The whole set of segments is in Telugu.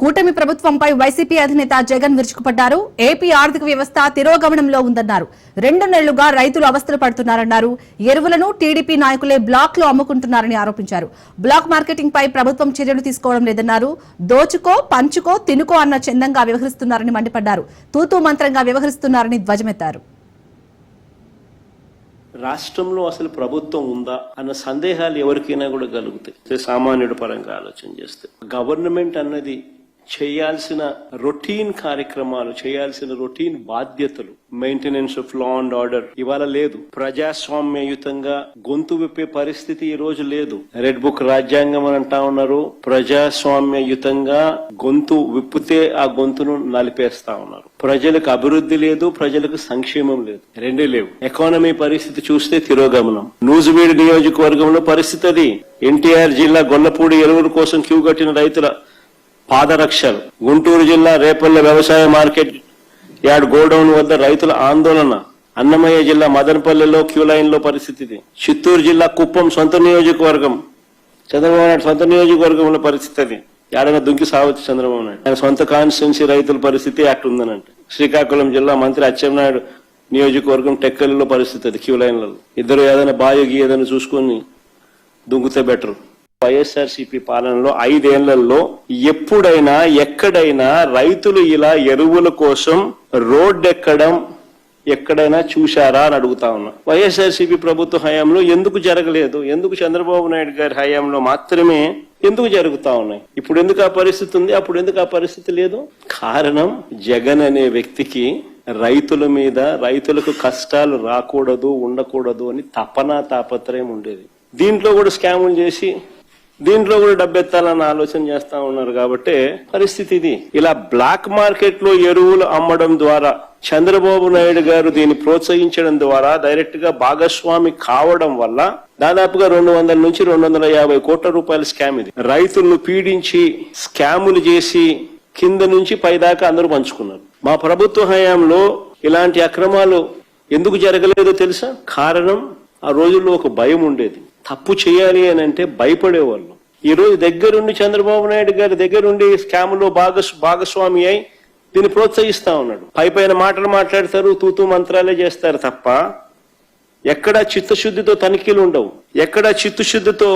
కూటమి ప్రభుత్వంపై వైసీపీ అధినేత జగన్ విరుచుకుపడ్డారు. ఏపీ ఆర్థిక వ్యవస్థ తిరోగమనంలో ఉందన్నారు. రెండు నెలలుగా రైతులు అవస్థలు పడుతున్నారన్నారు. ఎరువులను టీడీపీ నాయకులే బ్లాక్లో అమ్ముకుంటున్నారని ఆరోపించారు. బ్లాక్ మార్కెటింగ్ పై ప్రభుత్వం చర్యలు తీసుకోవడం లేదన్నారు. దోచుకో పంచుకో తినుకో అన్న చందంగా వ్యవహరిస్తున్నారని మండిపడ్డారు. తూతూ మంత్రంగా వ్యవహరిస్తున్నారని ధ్వజమెత్తారు. రాష్ట్రంలో అసలు ప్రభుత్వం ఉందా అన్న సందేహాలు ఎవరికైనా కూడా కలుగుతాయి. సామాన్యుడు పరంగా ఆలోచన చేస్తే. గవర్నమెంట్ అన్నది చేయాల్సిన రొటీన్ కార్యక్రమాలు చేయాల్సిన రొటీన్ బాధ్యతలు maintenance of law and order ఇవాళ లేదు. ప్రజాస్వామ్యయుతంగా గొంతు విప్పే పరిస్థితి ఈ రోజు లేదు. రెడ్ బుక్ రాజ్యాంగం అని అంటా ఉన్నారు. ప్రజాస్వామ్యయుతంగా గొంతు విప్పితే ఆ గొంతును నలిపేస్తా ఉన్నారు. ప్రజలకు అభివృద్ధి లేదు ప్రజలకు సంక్షేమం లేదు. రెండే లేవు. ఎకానమీ పరిస్థితి చూస్తే తిరోగమనం. నూజివీడు నియోజకవర్గంలో పరిస్థితి అది. ఎన్టీఆర్ జిల్లా గొల్లపూడి ఎరువుల కోసం క్యూ కట్టిన రైతుల పాదరక్షలు. గుంటూరు జిల్లా రేపల్లె వ్యవసాయ మార్కెట్ యార్డ్ గోడౌన్ వద్ద రైతుల ఆందోళన. అన్నమయ్య జిల్లా మదనపల్లెలో క్యూ లైన్లో పరిస్థితి చిత్తూరు జిల్లా కుప్పం సొంత నియోజకవర్గం. చంద్రబాబు నాయుడు సొంత నియోజకవర్గంలో పరిస్థితి అది ఏడైనా దుంకి సావచ్చు చంద్రబాబు నాయుడు. ఆయన సొంత కాన్స్టిట్యున్సీ రైతుల పరిస్థితి యాక్ట్ ఉందనంటే. శ్రీకాకుళం జిల్లా మంత్రి అచ్చెన్నాయుడు నియోజకవర్గం టెక్కలిలో పరిస్థితి అది క్యూ లైన్లలో. ఇద్దరు ఏదైనా బాయోగి ఏదైనా చూసుకొని దుంకుతే బెటర్. వైఎస్ఆర్సీపీ పాలనలో ఐదేళ్ళలో ఎప్పుడైనా ఎక్కడైనా రైతులు ఇలా ఎరువుల కోసం రోడ్డెక్కడం ఎక్కడైనా చూశారా అని అడుగుతా ఉన్నా. వైఎస్ఆర్సీపీ ప్రభుత్వ హయాంలో ఎందుకు జరగలేదు? ఎందుకు చంద్రబాబు నాయుడు గారి హయాంలో మాత్రమే ఎందుకు జరుగుతా ఉన్నాయి? ఇప్పుడు ఎందుకు ఆ పరిస్థితి ఉంది? అప్పుడు ఎందుకు ఆ పరిస్థితి లేదు? కారణం జగన్ అనే వ్యక్తికి రైతుల మీద రైతులకు కష్టాలు రాకూడదు ఉండకూడదు అని తపన తాపత్రయం ఉండేది. దీంట్లో కూడా స్కాములు చేసి దీంట్లో కూడా డబ్బెత్తాలని ఆలోచన చేస్తా ఉన్నారు కాబట్టి పరిస్థితి ఇది. ఇలా బ్లాక్ మార్కెట్లో ఎరువులు అమ్మడం ద్వారా చంద్రబాబు నాయుడు గారు దీన్ని ప్రోత్సహించడం ద్వారా డైరెక్ట్గా భాగస్వామి కావడం వల్ల దాదాపుగా రెండు వందల నుంచి రెండు వందల యాభై కోట్ల రూపాయల స్కామ్ ఇది. రైతులను పీడించి స్కాములు చేసి కింద నుంచి పైదాకా అందరూ పంచుకున్నారు. మా ప్రభుత్వ హయాంలో ఇలాంటి అక్రమాలు ఎందుకు జరగలేదో తెలుసా? కారణం ఆ రోజుల్లో ఒక భయం ఉండేది. తప్పు చేయాలి అని అంటే భయపడేవాళ్ళు. ఈ రోజు దగ్గరుండి చంద్రబాబు నాయుడు గారి దగ్గరుండి స్కాములో భాగస్ భాగస్వామి అయి దీన్ని ప్రోత్సహిస్తా ఉన్నాడు. పై పైన మాటలు మాట్లాడతారు తూతు మంత్రాలే చేస్తారు తప్ప ఎక్కడ చిత్తశుద్ధితో తనిఖీలు ఉండవు. ఎక్కడ చిత్తశుద్ధితో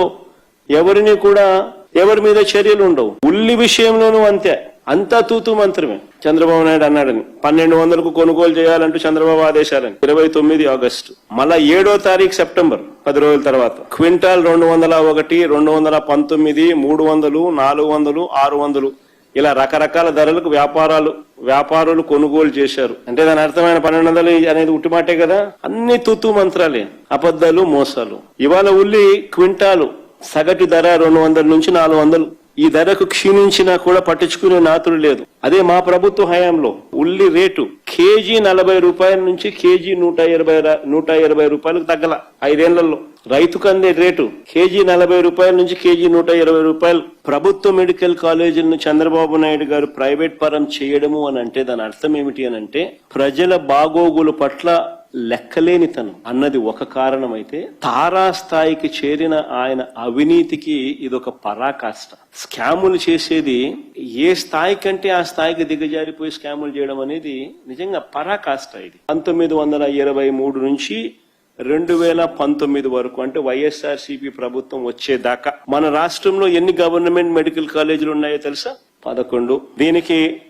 ఎవరిని కూడా ఎవరి మీద చర్యలు ఉండవు. ఉల్లి విషయంలోనూ అంతే. అంతా తూతూ మంత్రమే. చంద్రబాబు నాయుడు అన్నాడని. పన్నెండు వందలకు కొనుగోలు చేయాలంటూ చంద్రబాబు ఆదేశాలని. ఇరవై తొమ్మిది ఆగస్టు. మళ్ళా ఏడో తారీఖు సెప్టెంబర్ పది రోజుల తర్వాత. క్వింటాల్ రెండు వందల ఒకటి రెండు వందల పంతొమ్మిది మూడు వందలు నాలుగు వందలు ఆరు వందలు. ఇలా రకరకాల ధరలకు వ్యాపారాలు వ్యాపారులు కొనుగోలు చేశారు. అంటే దాని అర్థమైన పన్నెండు వందలు అనేది ఉట్టిమాటే కదా? అన్ని తుత్తు మంత్రాలే. అబద్ధాలు మోసాలు. ఇవాళ ఉల్లి క్వింటాలు సగటు ధర రెండు వందల నుంచి నాలుగు వందలు. ఈ ధరకు క్షీణించినా కూడా పట్టించుకునే నాతుడు లేదు. అదే మా ప్రభుత్వ హయాంలో ఉల్లి రేటు కేజీ నలభై రూపాయల నుంచి కేజీ నూట ఇరవై నూట ఇరవై రూపాయలకు తగ్గల ఐదేళ్ళలో. రైతుకు అందే రేటు కేజీ నలభై రూపాయల నుంచి కేజీ నూట ఇరవై రూపాయలు. ప్రభుత్వ మెడికల్ కాలేజీలను చంద్రబాబు నాయుడు గారు ప్రైవేట్ పరం చేయడము అని అంటే దాని అర్థం ఏమిటి అని అంటే ప్రజల బాగోగుల పట్ల లెక్కలేనితనం అన్నది ఒక కారణమైతే తారాస్థాయికి చేరిన ఆయన అవినీతికి ఇదొక పరాకాష్ట. స్కాములు చేసేది ఏ స్థాయి కంటే ఆ స్థాయికి దిగజారిపోయి స్కాములు చేయడం అనేది నిజంగా పరాకాష్ట ఇది. పంతొమ్మిది వందల ఇరవై మూడు నుంచి రెండు వేల పంతొమ్మిది వరకు అంటే వైఎస్ఆర్ ప్రభుత్వం వచ్చేదాకా మన రాష్ట్రంలో ఎన్ని గవర్నమెంట్ మెడికల్ కాలేజీలు ఉన్నాయో తెలుసా? పదకొండు. దీనికి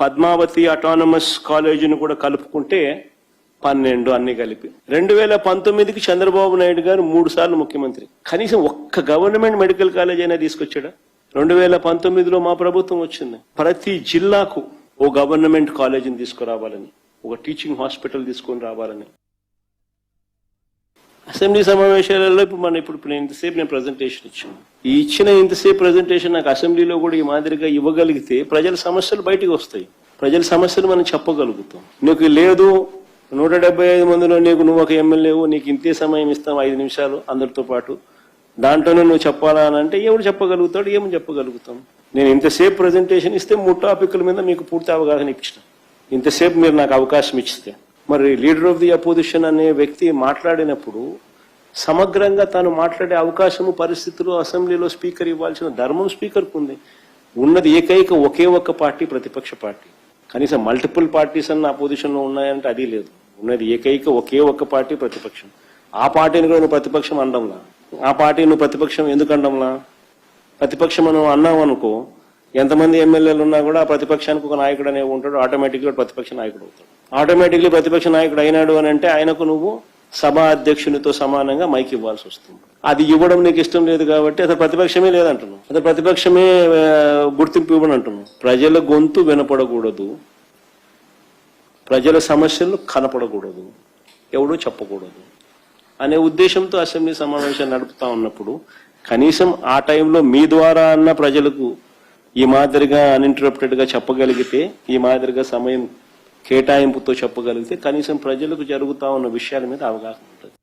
పద్మావతి అటానమస్ కాలేజీని కూడా కలుపుకుంటే పన్నెండు అన్ని కలిపి. రెండు వేల పంతొమ్మిదికి చంద్రబాబు నాయుడు గారు మూడు సార్లు ముఖ్యమంత్రి. కనీసం ఒక్క గవర్నమెంట్ మెడికల్ కాలేజ్ అయినా తీసుకొచ్చాడా? రెండు వేల పంతొమ్మిదిలో మా ప్రభుత్వం వచ్చింది. ప్రతి జిల్లాకు ఓ గవర్నమెంట్ కాలేజీని తీసుకురావాలని ఒక టీచింగ్ హాస్పిటల్ తీసుకొని రావాలని. అసెంబ్లీ సమావేశాలలో ఇప్పుడు మన ఇప్పుడు నేను ఇంతసేపు నేను ప్రజెంటేషన్ ఇచ్చాను ఈ ఇచ్చిన ఇంతసేపు ప్రజెంటేషన్ నాకు అసెంబ్లీలో కూడా ఈ మాదిరిగా ఇవ్వగలిగితే ప్రజల సమస్యలు బయటకు వస్తాయి. ప్రజల సమస్యలు మనం చెప్పగలుగుతాం. నీకు లేదు నూట డెబ్బై ఐదు మందిలో నీకు నువ్వు ఒక ఎమ్మెల్యేవు నీకు ఇంతే సమయం ఇస్తాం ఐదు నిమిషాలు అందరితో పాటు. దాంట్లోనే నువ్వు చెప్పాలా అని అంటే ఎవడు చెప్పగలుగుతాడు ఏమని చెప్పగలుగుతాం? నేను ఇంతసేపు ప్రజెంటేషన్ ఇస్తే మూడు టాపిక్ల మీద మీకు పూర్తి అవగాహన ఇచ్చిన. ఇంతసేపు మీరు నాకు అవకాశం ఇచ్చితే మరి లీడర్ ఆఫ్ ది అపోజిషన్ అనే వ్యక్తి మాట్లాడినప్పుడు సమగ్రంగా తాను మాట్లాడే అవకాశము పరిస్థితులు అసెంబ్లీలో స్పీకర్ ఇవ్వాల్సిన ధర్మం స్పీకర్కు ఉంది. ఉన్నది ఏకైక ఒకే ఒక్క పార్టీ ప్రతిపక్ష పార్టీ. కనీసం మల్టిపుల్ పార్టీస్ అన్న అపోజిషన్లో ఉన్నాయంటే అది లేదు. ఉన్నది ఏకైక ఒకే ఒక్క పార్టీ ప్రతిపక్షం. ఆ పార్టీని కూడా నువ్వు ప్రతిపక్షం అండంలా ఆ పార్టీ నువ్వు ప్రతిపక్షం ఎందుకు అండంలా ప్రతిపక్షం మనం అన్నావు అనుకో ఎంతమంది ఎమ్మెల్యేలు ఉన్నా కూడా ఆ ప్రతిపక్షానికి ఒక నాయకుడు అనేవి ఉంటాడు ఆటోమేటిక్గా ప్రతిపక్ష నాయకుడు అవుతాడు. ఆటోమేటిక్లీ ప్రతిపక్ష నాయకుడు అయినాడు అని అంటే ఆయనకు నువ్వు సభా అధ్యక్షునితో సమానంగా మైక్ ఇవ్వాల్సి వస్తుంది. అది ఇవ్వడం నీకు ఇష్టం లేదు కాబట్టి అసలు ప్రతిపక్షమే లేదంటున్నావు. అతను ప్రతిపక్షమే గుర్తింపు ఇవ్వని అంటున్నాను ప్రజల గొంతు వినపడకూడదు. ప్రజల సమస్యలు కనపడకూడదు. ఎవడూ చెప్పకూడదు. అనే ఉద్దేశంతో అసెంబ్లీ సమావేశాలు నడుపుతా ఉన్నప్పుడు కనీసం ఆ టైంలో మీ ద్వారా అన్న ప్రజలకు ఈ మాదిరిగా అన్ఇంటరప్టెడ్గా చెప్పగలిగితే ఈ మాదిరిగా సమయం కేటాయింపుతో చెప్పగలిగితే కనీసం ప్రజలకు జరుగుతా ఉన్న విషయాల మీద అవగాహన ఉంటుంది.